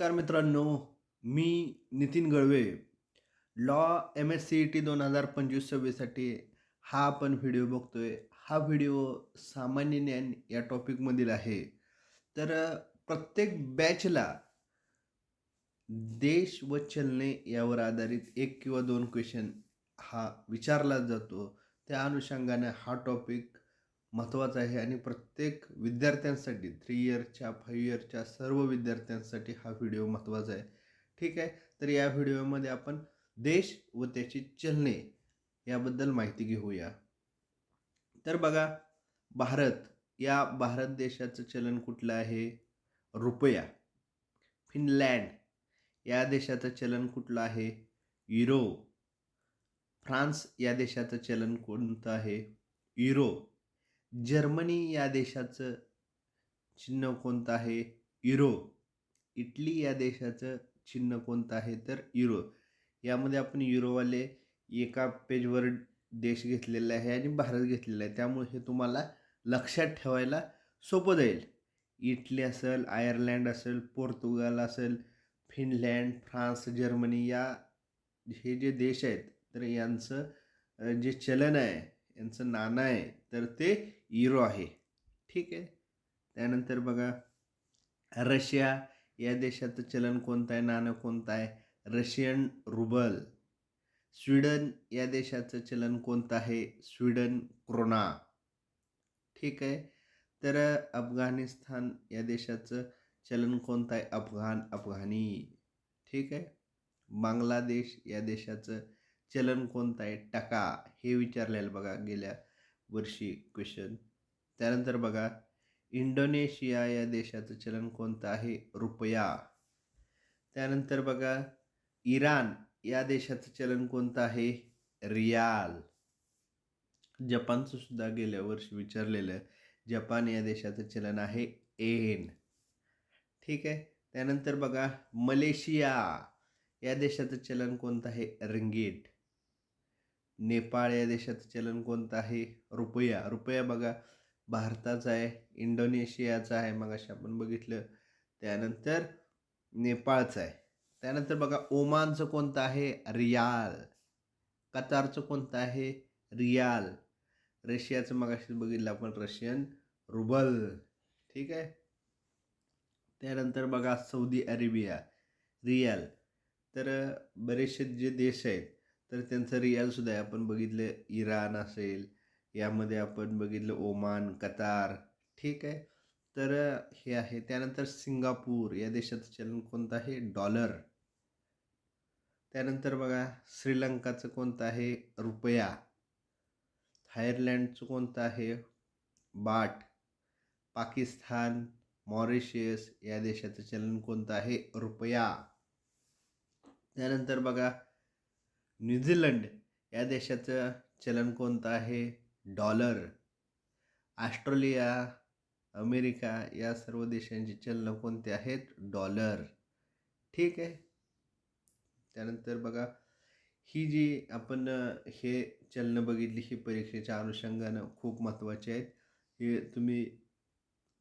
नमस्कार मित्रांनो मी Nitin Galve. Law M S C E T दोन हजार पंचवीस सव्वीससाठी हा आपण व्हिडिओ बघतोय. हा व्हिडिओ सामान्य ज्ञान या टॉपिकमधील आहे. तर प्रत्येक बॅचला देश व चलने यावर आधारित एक किंवा दोन क्वेश्चन हा विचारला जातो. त्या अनुषंगाने हा टॉपिक महत्त्वाचं आहे आणि प्रत्येक विद्यार्थ्यांसाठी थ्री इयरच्या फाईव्ह इयरच्या सर्व विद्यार्थ्यांसाठी हा व्हिडिओ महत्त्वाचा आहे. ठीक आहे? तर या व्हिडिओमध्ये आपण देश व त्याची चलने याबद्दल माहिती घेऊया. तर बघा भारत या भारत देशाचं चलन कुठलं आहे? रुपया. फिनलँड या देशाचं चलन कुठलं आहे? युरो. फ्रान्स या देशाचं चलन कोणतं आहे? युरो. जर्मनी या देशाचं चिन्ह कोणतं आहे? युरो. इटली या देशाचं चिन्ह कोणतं आहे? तर युरो. यामध्ये आपण युरोवाले एका पेजवर देश घेतलेला आहे आणि भारत घेतलेला आहे. त्यामुळे हे तुम्हाला लक्षात ठेवायला सोपं जाईल. इटली असेल आयर्लंड असेल पोर्तुगाल असेल फिनलँड फ्रान्स जर्मनी या हे जे देश आहेत तर यांचं जे चलन आहे यांचं नाणं आहे तर ते इरो आहे. ठीक आहे? त्यानंतर बघा रशिया या देशाचं चलन कोणतं आहे नाणं कोणतं आहे? रशियन रुबल. स्वीडन या देशाचं चलन कोणतं आहे? Sweden krona. ठीक आहे? तर अफगाणिस्तान या देशाचं चलन कोणतं आहे? अफगाण अफगाणी. ठीक आहे? बांगलादेश या देशाचं चलन कोणतं आहे? टका हे विचारलेलं बघा गेल्या वर्षी क्वेश्चन त्यानंतर बघा इंडोनेशिया या देशाचं चलन कोणतं आहे? रुपया. त्यानंतर बघा इराण या देशाचं चलन कोणतं आहे? रियाल. जपानचं सुद्धा गेल्या वर्षी विचारलेलं जपान या देशाचं चलन आहे एन. ठीक आहे? त्यानंतर बघा मलेशिया या देशाचं चलन कोणतं आहे? रिंगीट. नेपाळ या देशाचं चलन कोणतं आहे? रुपया. रुपया बघा भारताचा आहे इंडोनेशियाचा आहे मग अशा आपण बघितलं. त्यानंतर नेपाळचं आहे. त्यानंतर बघा ओमानचं कोणतं आहे? रियाल. कतारचं कोणतं आहे? रियाल. रशियाचं मग बघितलं आपण रशियन रुबल. ठीक आहे? त्यानंतर बघा सौदी अरेबिया. रियाल. तर बरेचसे जे देश आहेत तर त्यांचं रियालसुद्धा आहे. आपण बघितलं इराण असेल यामध्ये आपण बघितलं ओमान कतार ठीक आहे. तर हे आहे. त्यानंतर सिंगापूर या देशाचं चलन कोणतं आहे? डॉलर. त्यानंतर बघा श्रीलंकाचं कोणतं आहे? रुपया. थायरलँडचं कोणतं आहे? बाट. पाकिस्तान मॉरिशियस या देशाचं चलन कोणतं आहे? रुपया. त्यानंतर बघा न्यूझीलंड या देशाचं चलन कोणतं आहे? डॉलर. ऑस्ट्रेलिया अमेरिका या सर्व देशांची चलनं कोणते आहेत? डॉलर. ठीक आहे. त्यानंतर बघा ही जी आपण हे चलनं बघितली ही परीक्षेच्या अनुषंगानं खूप महत्त्वाची आहेत. हे तुम्ही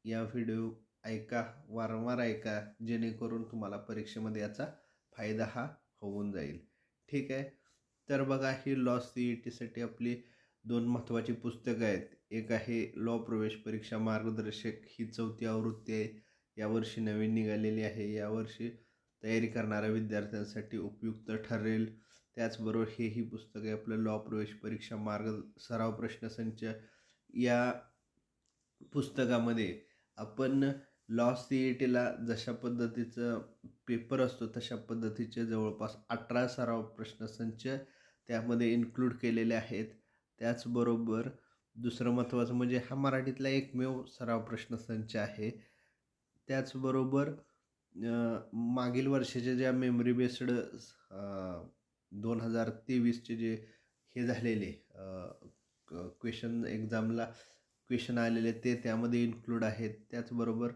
या व्हिडिओ ऐका वारंवार ऐका जेणेकरून तुम्हाला परीक्षेमध्ये याचा फायदा हा होऊन जाईल. ठीक आहे. तर बघा ही लॉ सी ई टीसाठी आपली दोन महत्त्वाची पुस्तकं आहेत. एक आहे लॉ प्रवेश परीक्षा मार्गदर्शक ही चौथी आवृत्ती आहे. यावर्षी नवीन निघालेली आहे. यावर्षी तयारी करणाऱ्या विद्यार्थ्यांसाठी उपयुक्त ठरेल. त्याचबरोबर हेही पुस्तक आहे आपलं लॉ प्रवेश परीक्षा मार्ग सराव प्रश्नसंच या पुस्तकामध्ये आपण लॉ सी ई टीला जशा पद्धतीचं पेपर असतो तशा पद्धतीचे जवळपास अठरा सराव प्रश्नसंच त्यामध्ये इन्क्लूड केलेले आहेत. त्याचबरोबर दुसरं महत्त्वाचं म्हणजे हा मराठीतला एकमेव सराव प्रश्नसंच आहे. त्याचबरोबर मागील वर्षाच्या ज्या मेमरी बेस्ड दोन हजार तेवीसचे जे हे झालेले क्वेश्चन एक्झामला क्वेश्चन आलेले ते त्यामध्ये इन्क्लूड आहेत. त्याचबरोबर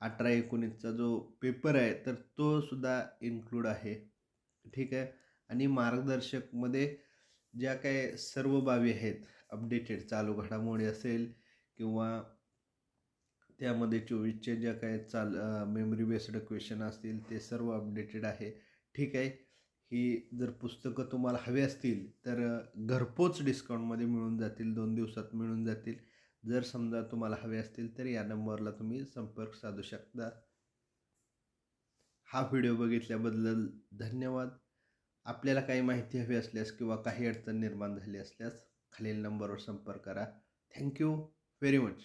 अठरा एकोणीसचा जो पेपर आहे तर तो सुद्धा इन्क्लूड आहे. ठीक आहे? आणि मार्गदर्शकमध्ये ज्या काय सर्व बाबी आहेत अपडेटेड चालू घडामोडी असेल किंवा त्यामध्ये चोवीसचे ज्या काय चाल मेमरी बेस्ड क्वेश्चन असतील ते सर्व अपडेटेड आहे. ठीक आहे. ही जर पुस्तकं तुम्हाला हवी असतील तर घरपोच डिस्काउंटमध्ये मिळून जातील दोन दिवसात मिळून जातील. जर समजा तुम्हाला हवे असतील तर या नंबरला तुम्ही संपर्क साधू शकता. हा व्हिडिओ बघितल्याबद्दल धन्यवाद. आपल्याला काही माहिती हवी असल्यास किंवा काही अडचण निर्माण झाली असल्यास खालील नंबरवर संपर्क करा. Thank you very much